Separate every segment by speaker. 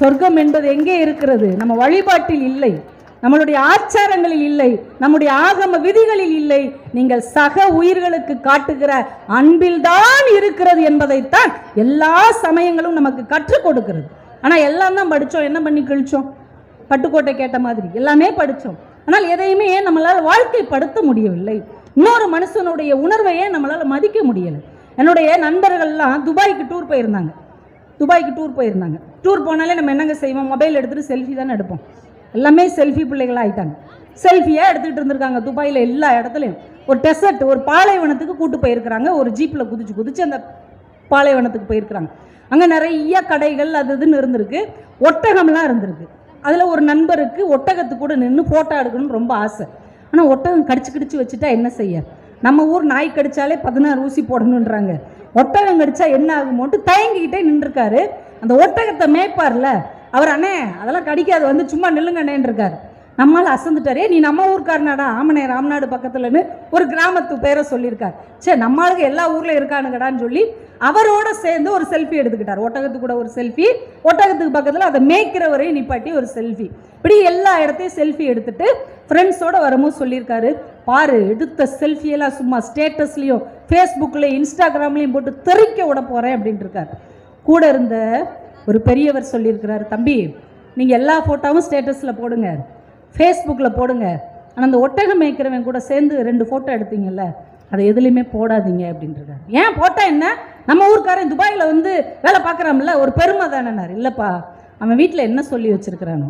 Speaker 1: சொர்க்கம் என்பது எங்கே இருக்கிறது? நம்ம வழிபாட்டில் இல்லை. நம்மளுடைய ஆச்சாரங்களில் இல்லை. நம்முடைய ஆகம விதிகளில் இல்லை. நீங்கள் சக உயிர்களுக்கு காட்டுகிற அன்பில்தான் இருக்கிறது என்பதைத்தான் எல்லா சமயங்களும் நமக்கு கற்றுக் கொடுக்கிறது. ஆனால் எல்லாம் தான் படித்தோம் என்ன பண்ணி கிழிச்சோம்? பட்டுக்கோட்டை கேட்ட மாதிரி. எல்லாமே படித்தோம் ஆனால் எதையுமே நம்மளால் வாழ்க்கைப்படுத்த முடியவில்லை. இன்னொரு மனுஷனுடைய உணர்வையே நம்மளால் மதிக்க முடியலை. என்னுடைய நண்பர்கள்லாம் துபாய்க்கு டூர் போயிருந்தாங்க. துபாய்க்கு டூர் போயிருந்தாங்க. டூர் போனாலே நம்ம என்னங்க செய்வோம்? மொபைல் எடுத்துகிட்டு செல்ஃபி தானே எடுப்போம். எல்லாமே செல்ஃபி பிள்ளைகளாக ஆயிட்டாங்க செல்ஃபியாக எடுத்துக்கிட்டு இருந்திருக்காங்க. துபாயில் எல்லா இடத்துலையும். ஒரு டெசர்ட் ஒரு பாலைவனத்துக்கு கூட்டு போயிருக்கிறாங்க. ஒரு ஜீப்பில் குதிச்சு குதிச்சு அந்த பாலைவனத்துக்கு போயிருக்கிறாங்க. அங்கே நிறைய கடைகள் அது இதுன்னு இருந்திருக்கு. ஒட்டகம்லாம் இருந்திருக்கு. அதில் ஒரு நண்பருக்கு ஒட்டகத்து கூட நின்று ஃபோட்டோ எடுக்கணும்னு ரொம்ப ஆசை. ஆனால் ஒட்டகம் கடிச்சு கடிச்சு வச்சுட்டா என்ன செய்ய? நம்ம ஊர் நாய் கடிச்சாலே பதினாறு ஊசி போடணுன்றாங்க. ஒட்டகம் கடிச்சா என்ன ஆகுமோட்டு தயங்கிக்கிட்டே நின்றுருக்காரு. அந்த ஒட்டகத்தை மேய்ப்பார்ல. அவர் அண்ணே அதெல்லாம் கடிக்காது வந்து சும்மா நில்லுங்க அண்ணேன்னு இருக்காரு நம்மால் அசந்துட்டாரே நீ நம்ம ஊர்க்காரனாடா ஆமனே ராம்நாடு பக்கத்துலன்னு ஒரு கிராமத்து பேரை சொல்லியிருக்கார். சே நம்மளுக்கு எல்லா ஊரில் இருக்கானுங்கடான்னு சொல்லி அவரோட சேர்ந்து ஒரு செல்ஃபி எடுத்துக்கிட்டார். ஒட்டகத்துக்கு கூட ஒரு செல்ஃபி ஒட்டகத்துக்கு பக்கத்தில் அதை மேய்க்கிறவரையும் நிப்பாட்டி ஒரு செல்ஃபி. இப்படி எல்லா இடத்தையும் செல்ஃபி எடுத்துட்டு ஃப்ரெண்ட்ஸோட வரும்போது சொல்லியிருக்காரு. பாரு எடுத்த செல்ஃபியெல்லாம் சும்மா ஸ்டேட்டஸ்லேயும் ஃபேஸ்புக்கில் இன்ஸ்டாகிராம்லேயும் போட்டு தெறிக்க விட போகிறேன் அப்படின்ட்டு இருக்கார். கூட இருந்த ஒரு பெரியவர் சொல்லியிருக்கிறாரு தம்பி நீங்கள் எல்லா ஃபோட்டோவும் ஸ்டேட்டஸில் போடுங்க. ஃபேஸ்புக்கில் போடுங்க. ஆனால் அந்த ஒட்டகம் மேய்க்கிறவன் கூட சேர்ந்து ரெண்டு ஃபோட்டோ எடுத்தீங்கல்ல அதை எதுலேயுமே போடாதீங்க அப்படின்றாரு ஏன்? போட்டால் என்ன? நம்ம ஊருக்காரன் துபாயில் வந்து வேலை பார்க்குறான்ல ஒரு பெருமை தானேனார் இல்லைப்பா அவன் வீட்டில் என்ன சொல்லி வச்சுருக்கிறானோ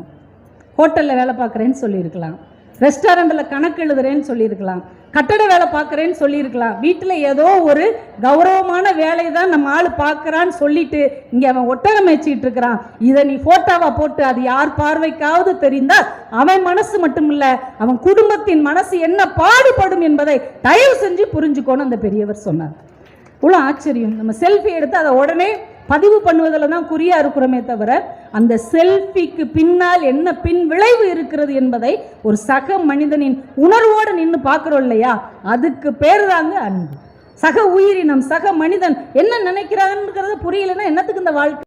Speaker 1: ஹோட்டலில் வேலை பார்க்குறேன்னு சொல்லியிருக்கலாம். ரெஸ்டாரண்ட்டில் கணக்கு எழுதுறேன்னு சொல்லியிருக்கலாம். கட்டட வேலை பார்க்குறேன்னு சொல்லியிருக்கலாம். வீட்டில் ஏதோ ஒரு கௌரவமான வேலையை தான் நம்ம ஆள் பார்க்குறான்னு சொல்லிட்டு இங்கே அவன் ஒட்டகம் மேய்ச்சிட்டு இருக்கிறான். இதை நீ ஃபோட்டோவாக போட்டு அது யார் பார்வைக்காவது தெரிந்தால் அவன் மனசு மட்டும் இல்லை அவன் குடும்பத்தின் மனசு என்ன பாடுபடும் என்பதை தயவு செஞ்சு புரிஞ்சுக்கோன்னு அந்த பெரியவர் சொன்னார். இவ்வளோ ஆச்சரியம். நம்ம செல்ஃபி எடுத்து அதை உடனே பதிவு பண்ணுவதில் தான் குறியாக இருக்கிறோமே தவிர அந்த செல்ஃபிக்கு பின்னால் என்ன பின் விளைவு இருக்கிறது என்பதை ஒரு சக மனிதனின் உணர்வோடு நின்று பார்க்குறோம் இல்லையா? அதுக்கு பேர் தாங்க அன்பு. சக உயிரினம் சக மனிதன் என்ன நினைக்கிறாங்கன்றது புரியலைன்னா என்னத்துக்கு இந்த வாழ்க்கை?